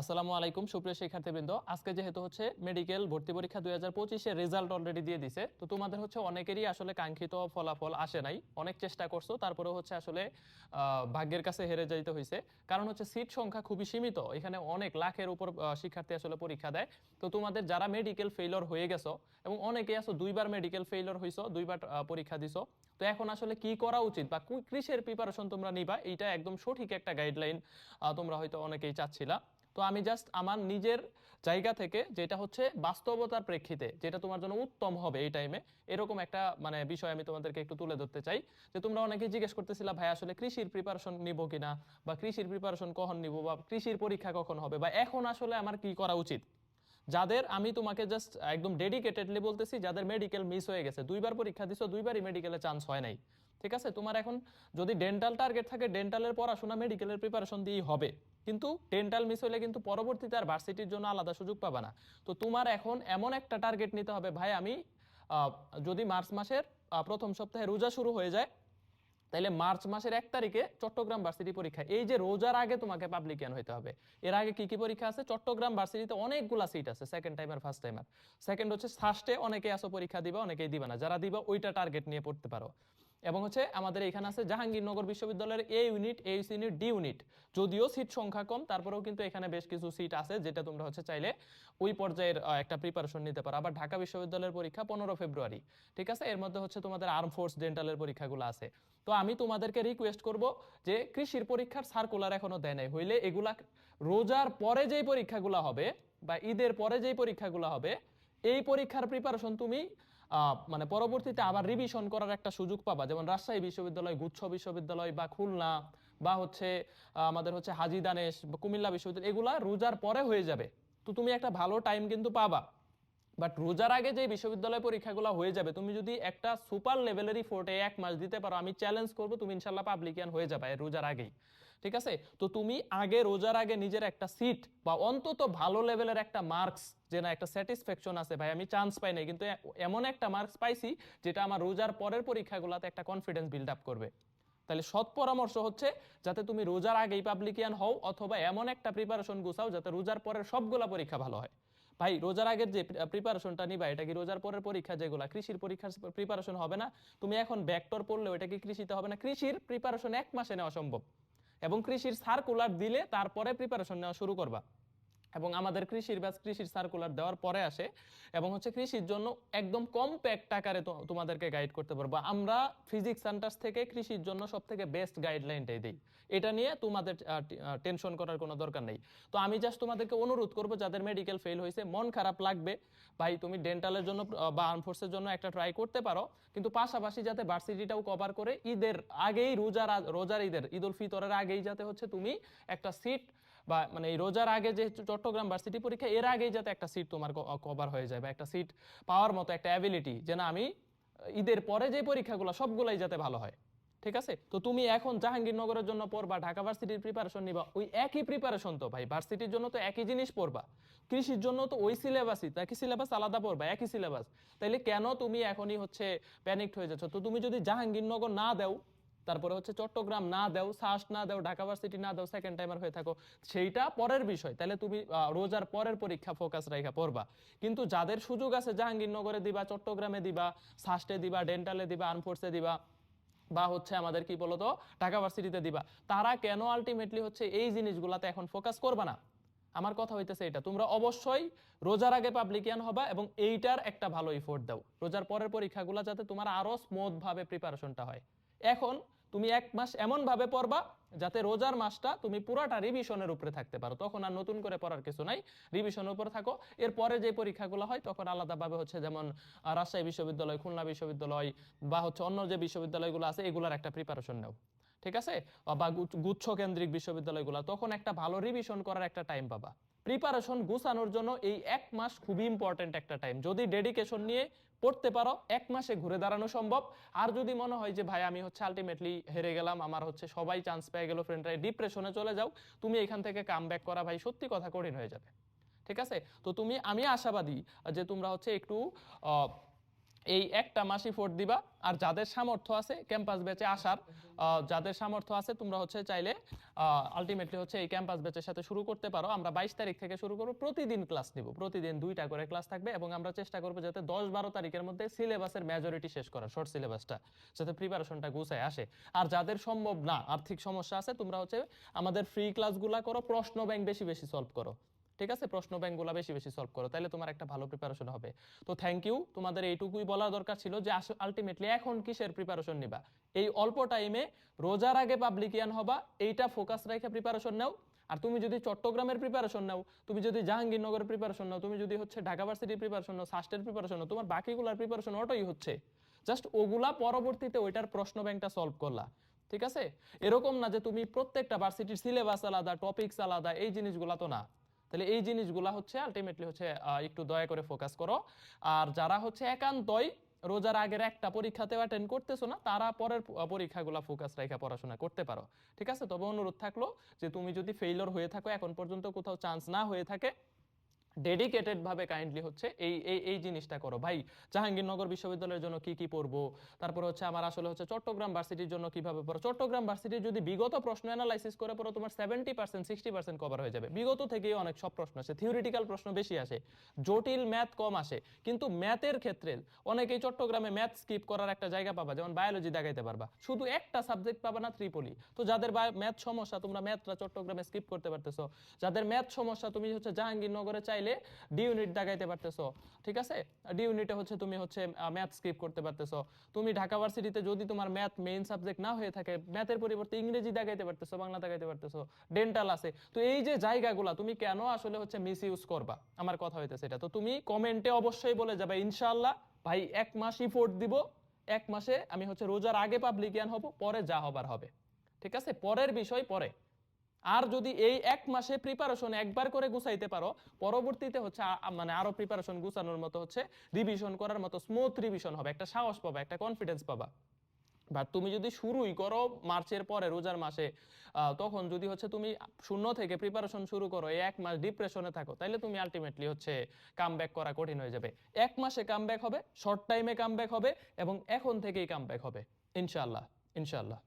আসসালামু আলাইকুম, সুপ্রিয় শিক্ষার্থীবৃন্দ। আজকে যেহেতু হচ্ছে মেডিকেল ভর্তি পরীক্ষা দুই হাজার পঁচিশের রেজাল্ট অলরেডি দিয়ে দিছে, তো তোমাদের হচ্ছে অনেকেরই আসলে কাঙ্ক্ষিত ফলাফল আসে নাই। অনেক চেষ্টা করছ তারপরে হচ্ছে আসলে ভাগ্যের কাছে হেরে যাইতে হয়েছে কারণ হচ্ছে সিট সংখ্যা খুবই সীমিত, এখানে অনেক লাখের উপর শিক্ষার্থী আসলে পরীক্ষা দেয়। তো তোমাদের যারা মেডিকেল ফেইলর হয়ে গেছো, এবং অনেকেই আছো, দুইবার মেডিকেল ফেইলর হইছো, দুইবার পরীক্ষা দিছো, তো এখন আসলে কি করা উচিত বা কু- কিসের প্রিপারেশন তোমরা নিবা? এইটা একদম সঠিক একটা গাইডলাইন তোমরা হয়তো অনেকেই চাচ্ছিলা। তো আমি জাস্ট আমার নিজের জায়গা থেকে যেটা হচ্ছে বাস্তবতার প্রেক্ষিতে যেটা তোমার জন্য উত্তম হবে এই টাইমে এরকম একটা মানে বিষয় আমি তোমাদেরকে একটু তুলে ধরতে চাই যে তোমরা অনেকেই জিজ্ঞেস করতেছিলা, ভাই, আসলে কৃষির প্রিপারেশন নিব কিনা? বা কৃষির প্রিপারেশন কখন নিব? বা কৃষির পরীক্ষা কখন হবে? বা এখন আসলে আমার কি করা উচিত? যাদের আমি তোমাকে জাস্ট একদম ডেডিকেটেডলি বলতেছি, যাদের মেডিকেল মিস হয়ে গেছে, দুইবার পরীক্ষা দিছো, দুইবারই মেডিকেলে চান্স হয় নাই। ঠিক আছে? তোমার এখন যদি ডেন্টাল টার্গেট থাকে ডেন্টালের পড়াশোনা মেডিকেলের প্রিপারেশন দিয়েই হবে। কিন্তু ডেন্টাল মিস হলে কিন্তু পরবর্তীতে আর ভার্সিটির জন্য আলাদা সুযোগ পাবা না। তো তোমার এখন এমন একটা টার্গেট নিতে হবে, ভাই, আমি যদি মার্চ মাসের প্রথম সপ্তাহে রোজা শুরু হয়ে যায় তাহলে মার্চ মাসের এক তারিখে চট্টগ্রাম ভার্সিটি পরীক্ষা। এই যে রোজার আগে তোমাকে পাবলিকিয়ান হইতে হবে। এর আগে কি কি পরীক্ষা আছে? চট্টগ্রাম ভার্সিটিতে অনেকগুলা সিট আছে second timer first timer second হচ্ছে ফার্স্টে অনেকে আসো পরীক্ষা দিবা, অনেকেই দিবা না। যারা দিবা, ওইটা টার্গেট নিয়ে পড়তে পারো। এবং হচ্ছে আমাদের এখানে আছে জাহাঙ্গীরনগর বিশ্ববিদ্যালয়ের A unit A unit D unit যদিও সিট সংখ্যা কম, তারপরেও কিন্তু এখানে বেশ কিছু সিট আছে যেটা তোমরা হচ্ছে চাইলে ওই পর্যায়ের একটা প্রিপারেশন নিতে পারো। আবার ঢাকা বিশ্ববিদ্যালয়ের পরীক্ষা পনেরো ফেব্রুয়ারি, ঠিক আছে? এর মধ্যে হচ্ছে তোমাদের আর্ম ফোর্স ডেন্টালের পরীক্ষাগুলো আছে। তো আমি তোমাদেরকে রিকোয়েস্ট করব যে কৃষির পরীক্ষার সার্কুলার এখনও দেয় নাই। হইলে এগুলা রোজার পরে যেই পরীক্ষাগুলো হবে বা ঈদের পরে যেই পরীক্ষাগুলো হবে, এই পরীক্ষার প্রিপারেশন তুমি মানে পরবর্তীতে আবার রিভিশন করার একটা সুযোগ পাবা। যেমন রাজশাহী বিশ্ববিদ্যালয়, গুচ্ছ বিশ্ববিদ্যালয় বা খুলনা বা হচ্ছে আমাদের হচ্ছে হাজি দানেশ বা কুমিল্লা বিশ্ববিদ্যালয়, এগুলা রোজার পরে হয়ে যাবে। তো তুমি একটা ভালো টাইম কিন্তু পাবা। বাট রোজার আগে যে বিশ্ববিদ্যালয় পরীক্ষাগুলো হয়ে যাবে, তুমি যদি একটা সুপার লেভেলেরই ফোর্টে এক মাস দিতে পারো, আমি চ্যালেঞ্জ করব, তুমি ইনশাল্লাহ পাবলিকিয়ান হয়ে যাবে রোজার আগেই। ঠিক আছে? তো তুমি আগে, রোজার আগে নিজের একটা সিট বা অন্তত ভালো লেভেলের একটা মার্কস যে না একটা স্যাটিসফ্যাকশন আছে, ভাই, আমি চান্স পাই নাই। কিন্তু এমন একটা মার্কস পাইছি, যেটা আমার রোজার পরের পরীক্ষাগুলোতে একটা কনফিডেন্স বিল্ড আপ করবে। তাহলে সৎ পরামর্শ হচ্ছে, যাতে তুমি রোজার আগেই পাবলিকিয়ান হও, অথবা এমন একটা প্রিপারেশন গুছাও, যাতে রোজার পরের সবগুলা পরীক্ষা ভালো হয়। ভাই, রোজার আগের যে প্রিপারেশনটা নিবা, এটা কি রোজার পরের পরীক্ষা যেগুলা? কৃষির পরীক্ষার প্রিপারেশন হবে না? তুমি এখন ব্যাকটর পড়লে ওটা কি কৃষিতে হবে না? কৃষির প্রিপারেশন এক মাসে নেওয়া সম্ভব। এবং কৃষির সার্কুলার দিলে তারপরে প্রিপারেশন নেওয়া শুরু করবা। এবং আমাদের কৃষির ব্যাচ কৃষির সার্কুলার দেওয়ার পরে আসে এবং হচ্ছে কৃষির জন্য একদম কম্প্যাক্ট আকারে তো- তোমাদেরকে গাইড করতে পারব। আমরা ফিজিক্স সেন্টার্স থেকে কৃষির জন্য সব থেকে বেস্ট গাইডলাইনটাই দিই। এটা নিয়ে তোমাদের টেনশন করার কোনো দরকার নেই। তো আমি জাস্ট তোমাদেরকে অনুরোধ করব, যাদের মেডিকেল ফেল হয়েছে, মন খারাপ লাগবে। ভাই, তুমি ডেন্টালের জন্য বা আর্মফোর্সের জন্য একটা ট্রাই করতে পারো, কিন্তু পাশাপাশি যাতে ভার্সিটিটাও কভার করে, ঈদের আগেই রোজার রোজার ঈদের ঈদ উল ফিতরের আগেই যাতে হচ্ছে তুমি একটা সিট বা মানে এই রোজার আগে যে চট্টগ্রাম ভার্সিটি পরীক্ষা, এর আগেই যাতে একটা সিট তোমার কভার হয়ে যায় বা একটা সিট পাওয়ার মতো, একটা অ্যাবিলিটি যে না আমি ঈদের পরে যে পরীক্ষাগুলো সবগুলাই যাতে ভালো হয়। ঠিক আছে? তো তুমি এখন জাহাঙ্গীরনগরের জন্য পড়বা, ঢাকা ভার্সিটির প্রিপারেশন নিবা, ওই একই প্রিপারেশন তো ভাই ভার্সিটির জন্য তো একই জিনিস পড়বা। কৃষির জন্য তো ওই সিলেবাসই একই সিলেবাস আলাদা পড়বা, একই সিলেবাস তাইলে কেন তুমি এখনই হচ্ছে প্যানিকড হয়ে যাচ্ছ? তো তুমি যদি জাহাঙ্গীরনগর না দাও তারপরে হচ্ছে চট্টগ্রাম না দাও, সাস না দাও, ঢাকা ভার্সিটি না দাও সেকেন্ড টাইমার হয়ে থাকো। সেইটা পরের বিষয়। তাহলে তুমি রোজার পরের পরীক্ষা ফোকাস রাখা পড়বা। কিন্তু যাদের সুযোগ আছে, জাহাঙ্গীরনগরে দিবা, চট্টগ্রামে দিবা সাস্টে দিবা ডেন্টালে দিবা আর্মফোর্সে দিবা, বা হচ্ছে আমাদের কি বলতো, ঢাকা ভার্সিটিতে দিবা, তারা কেন আলটিমেটলি হচ্ছে এই জিনিসগুলাতে এখন ফোকাস করবা না? আমার কথা হইতেছে এটা। তোমরা অবশ্যই রোজার আগে পাবলিকিয়ান হবা এবং এইটার একটা ভালো ইফোর্ট দাও। রোজার পরের পরীক্ষাগুলো যাতে তোমার আরও স্মুথ ভাবে প্রিপারেশনটা হয়। এখন তুমি এক মাস এমন ভাবে পড়বা যাতে রোজার মাসটা তুমি পুরাটা রিভিশনের উপরে থাকতে পারো। তখন আর নতুন করে পড়ার কিছু নাই। রিভিশনের উপরে থাকো। এরপরে যে পরীক্ষাগুলো হয়, তখন আলাদাভাবে হচ্ছে যেমন রাজশাহী বিশ্ববিদ্যালয়, খুলনা বিশ্ববিদ্যালয় বা হচ্ছে অন্য যে বিশ্ববিদ্যালয়গুলো আছে, এগুলার একটা প্রিপারেশন নাও। ঠিক আছে? বা গুচ্ছ কেন্দ্রিক বিশ্ববিদ্যালয়গুলো। তখন একটা ভালো রিভিশন করার একটা টাইম পাবা। প্রিপারেশন গুছানোর জন্য এই এক মাস খুবই ইম্পর্টেন্ট একটা টাইম যদি ডেডিকেশন নিয়ে পড়তে পারো, এক মাসে ঘুরে দাঁড়ানো সম্ভব। আর যদি মনে হয় যে, ভাই, আমি হচ্ছে আলটিমেটলি হেরে গেলাম, আমার হচ্ছে সবাই চান্স পেয়ে গেল ফ্রেন্ডরা ডিপ্রেশনে চলে যাও, তুমি এখান থেকে কাম ব্যাক করা ভাই, সত্যি কথা কঠিন হয়ে যাবে। ঠিক আছে? তো তুমি, আমি আশাবাদী যে তোমরা হচ্ছে একটু এই একটা মাসই ফোর্ট দিবা। আর যাদের সামর্থ্য আছে ক্যাম্পাস ব্যাচে আসার যাদের সামর্থ্য আছে, তোমরা হচ্ছে চাইলে আলটিমেটলি হচ্ছে এই ক্যাম্পাস ব্যাচের সাথে শুরু করতে পারো। আমরা বাইশ তারিখ থেকে শুরু করব, প্রতিদিন ক্লাস নিব। প্রতিদিন দুইটা করে ক্লাস থাকবে এবং আমরা চেষ্টা করব যাতে দশ বারো তারিখের মধ্যে সিলেবাসের মেজরিটি শেষ করা শর্ট সিলেবাসটা যাতে প্রিপারেশনটা গুছায় আসে। আর যাদের সম্ভব না, আর্থিক সমস্যা আছে, তোমরা হচ্ছে আমাদের ফ্রি ক্লাসগুলা করো, প্রশ্ন ব্যাংক বেশি বেশি সলভ করো। ঠিক আছে? প্রশ্ন ব্যাংকগুলো বেশি বেশি সলভ করো তাহলে তোমার একটা ভালো প্রিপারেশন হবে। তো থ্যাংক ইউ তোমাদের এইটুকুই বলা দরকার ছিল যে আলটিমেটলি এখন কিসের প্রিপারেশন নিবা? এই অল্প টাইমে রোজার আগে পাবলিকিয়ান হবা, এইটা ফোকাস রেখে প্রিপারেশন নাও। আর তুমি যদি চট্টগ্রামের প্রিপারেশন নাও, তুমি যদি জাহাঙ্গীরনগরের প্রিপারেশন নাও, তুমি যদি হচ্ছে ঢাকা ভার্সিটির প্রিপারেশন নাও সাস্টের প্রিপারেশন নাও, তোমার বাকিগুলোর প্রিপারেশন অটোই হচ্ছে। জাস্ট ওগুলা পরবর্তীতে ওইটার প্রশ্ন ব্যাংকটা সলভ করলা, ঠিক আছে? এরকম না যে তুমি প্রত্যেকটা ভার্সিটির সিলেবাস আলাদা টপিকস আলাদা, এই জিনিসগুলা তো না। তাহলে এই জিনিসগুলা হচ্ছে আলটিমেটলি হচ্ছে একটু দয়া করে ফোকাস করো। আর যারা হচ্ছে একান্তই রোজার আগের একটা পরীক্ষাতেও অ্যাটেন্ড করতেছো না, তারা পরের পরীক্ষাগুলো ফোকাস রেখে পড়াশোনা করতে পারো। ঠিক আছে? তবে অনুরোধ থাকল যে, তুমি যদি ফেইলর হয়ে থাকো, এখন পর্যন্ত কোথাও চান্স না হয়ে থাকে ডেডিকেটেড ভাবে কাইন্ডলি হচ্ছে, এই এই এই জিনিসটা করো। ভাই, জাহাঙ্গীরনগর বিশ্ববিদ্যালয়ের জন্য কি কি পড়ব? তারপর হচ্ছে আমার আসলে হচ্ছে চট্টগ্রাম ভার্সিটির জন্য কীভাবে পড়ো? চট্টগ্রাম ভার্সিটির যদি বিগত প্রশ্ন অ্যানালাইসিস করে পড়ো, তোমার seventy percent sixty percent cover হয়ে যাবে। বিগত থেকেই অনেক সব প্রশ্ন আসে থিওরিটিক্যাল প্রশ্ন বেশি আসে। জটিল ম্যাথ কম আসে, কিন্তু ম্যাথের ক্ষেত্রে অনেকেই চট্টগ্রামে ম্যাথ স্কিপ করার একটা জায়গা পাবা, যেমন বায়োলজি দেখাইতে পারবা। শুধু একটা সাবজেক্ট পাবা না, ত্রিপলি। তো যাদের ম্যাথ সমস্যা, তোমরা ম্যাথটা চট্টগ্রামে স্কিপ করতে পারতেছো। যাদের ম্যাথ সমস্যা, তুমি হচ্ছে জাহাঙ্গীরনগরে চাইলে ডি ইউনিট দেখাইতে পারতেছো, ঠিক আছে? ডি ইউনিটে হচ্ছে তুমি হচ্ছে ম্যাথ স্কিপ করতে পারতেছো। তুমি ঢাকা ভার্সিটিতে যদি তোমার ম্যাথ মেইন সাবজেক্ট না হয়ে থাকে ম্যাথের পরিবর্তে ইংরেজি দেখাইতে পারতেছো, বাংলা দেখাইতে পারতেছো ডেন্টাল আছে। তো এই যে জায়গাগুলা, তুমি কেন আসলে হচ্ছে মিস ইউজ করবা? আমার কথা হইতেছে এটা। তো তুমি কমেন্টে অবশ্যই বলে যাবে ইনশাল্লাহ ভাই, এক মাস ইফোর্ট দিব, এক মাসে আমি হচ্ছে রোজার আগে পাবলিকিয়ান হব, পরে যা হবার হবে। ঠিক আছে? পরের বিষয় পরে। আর যদি এই এক মাসে প্রিপারেশন একবার করে গুছাইতে পারো, পরবর্তীতে হচ্ছে মানে আরও প্রিপারেশন গুছানোর মতো হচ্ছে রিভিশন করার মতো স্মুথ রিভিশন হবে। একটা সাহস পাবা, একটা কনফিডেন্স পাবা। বাট তুমি যদি শুরুই করো মার্চের পরে, রোজার মাসে তখন যদি হচ্ছে তুমি শূন্য থেকে প্রিপারেশন শুরু করো, এই এক মাস ডিপ্রেশনে থাকো তাহলে তুমি আলটিমেটলি হচ্ছে কাম করা কঠিন হয়ে যাবে। এক মাসে কাম হবে শর্ট টাইমে কাম হবে, এবং এখন থেকেই কাম হবে। ইনশাআল্লাহ ইনশাআল্লাহ।